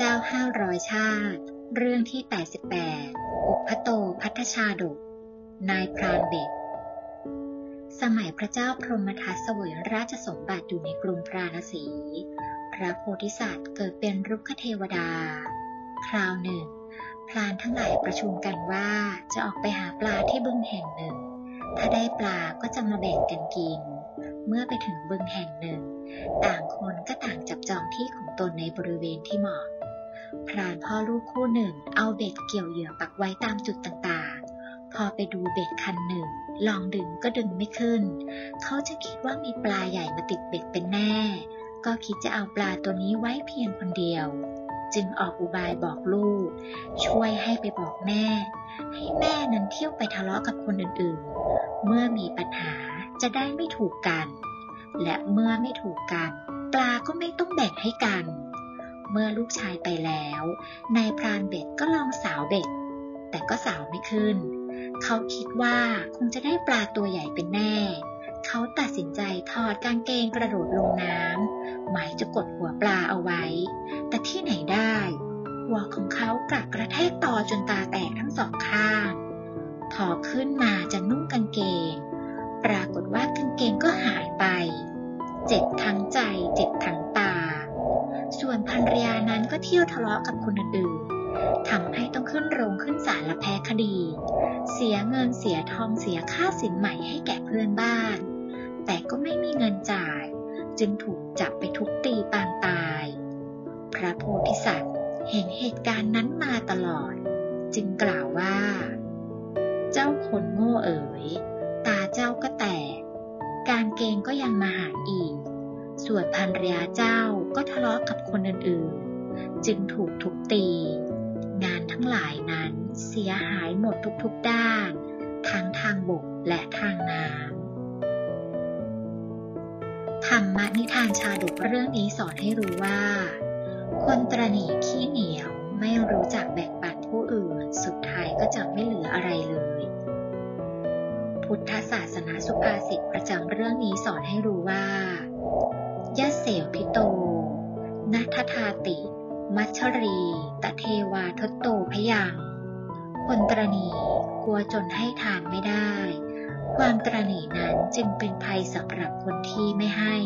เจ้าห้าร้อยชาติ เรื่องที่ 88 อุพโตพัทชาดก นายพรานเบ็ดสมัยพระเจ้าพรหมทัตเสวยราชสมบัติอยู่ในกรุงพราณสี พระโพธิสัตว์เกิดเป็นรุกขเทวดา คราวหนึ่ง พรานทั้งหลายประชุมกันว่าจะออกไปหาปลาที่บึงแห่งหนึ่ง ถ้าได้ปลาก็จะมาแบ่งกันกิน เมื่อไปถึงบึงแห่งหนึ่ง ต่างคนก็ต่างจับจองที่ของตนในบริเวณที่เหมาะ พรานพ่อลูกคู่หนึ่ง เอาเบ็ดเกี่ยวเหยื่อปักไว้ตามจุดต่างๆ พอไปดูเบ็ดคันหนึ่ง ลองดึงก็ดึงไม่ขึ้น เขาจะคิดว่ามีปลาใหญ่มาติดเบ็ดเป็นแน่ ก็คิดจะเอาปลาตัวนี้ไว้เพียงคนเดียว จึงออกอุบายบอกลูก ช่วยให้ไปบอกแม่ ให้แม่นั้นเที่ยวไปทะเลาะกับคนอื่นๆ เมื่อมีปัญหาจะได้ไม่ถูกกัน และเมื่อไม่ถูกกัน ปลาก็ไม่ต้องแบ่งให้กัน เมื่อลูกชายไปแล้ว นายพรานเบ็ดก็ลองสาวเบ็ด แต่ก็สาวไม่ขึ้น เขาคิดว่าคงจะได้ปลาตัวใหญ่เป็นแน่ เขาตัดสินใจถอดกางเกงกระโดดลงน้ำหมายจะกดหัวปลาเอาไว้ แต่ที่ไหนได้ หัวของเขากลับกระแทกต่อจนตาแตกทั้งสองข้าง พอขึ้นมาจะนุ่งกางเกง ปรากฏว่ากางเกงก็หายไป เจ็บทั้งใจเจ็บทั้ง ส่วนภรรยานั้นก็เที่ยวทะเลาะกับคนอื่นๆทำให้ต้องขึ้นโรงขึ้นศาลและแพ้คดี เสียเงินเสียทองเสียค่าสินใหม่ให้แก่เพื่อนบ้าน แต่ก็ไม่มีเงินจ่าย จึงถูกจับไปทุบตีปางตาย พระโพธิสัตว์เห็นเหตุการณ์นั้นมาตลอด จึงกล่าวว่า เจ้าคนโง่เอ๋ย ตาเจ้าก็แตก การเกงก็ยังมาหาอีก ส่วนภรรยาเจ้าก็ทะเลาะกับคนอื่นๆ จึงถูกทุบตี งานทั้งหลายนั้นเสียหายหมดทุกๆด้าน ทั้งทางบกและทางน้ำธรรมนิทานชาดกเรื่องนี้สอนให้รู้ว่า คนตรณีขี้เหนียวไม่รู้จักแบ่งปันผู้อื่น สุดท้ายก็จะไม่เหลืออะไรเลย พุทธศาสนาสุภาษิตประจำเรื่องนี้สอนให้รู้ว่า ยะเสวพิโต นัทธาติ มัชชรี ตะเทวาทตโตพยังคนตรณีกลัวจนให้ทานไม่ได้ ความตรณีนั้นจึงเป็นภัยสำหรับคนที่ไม่ให้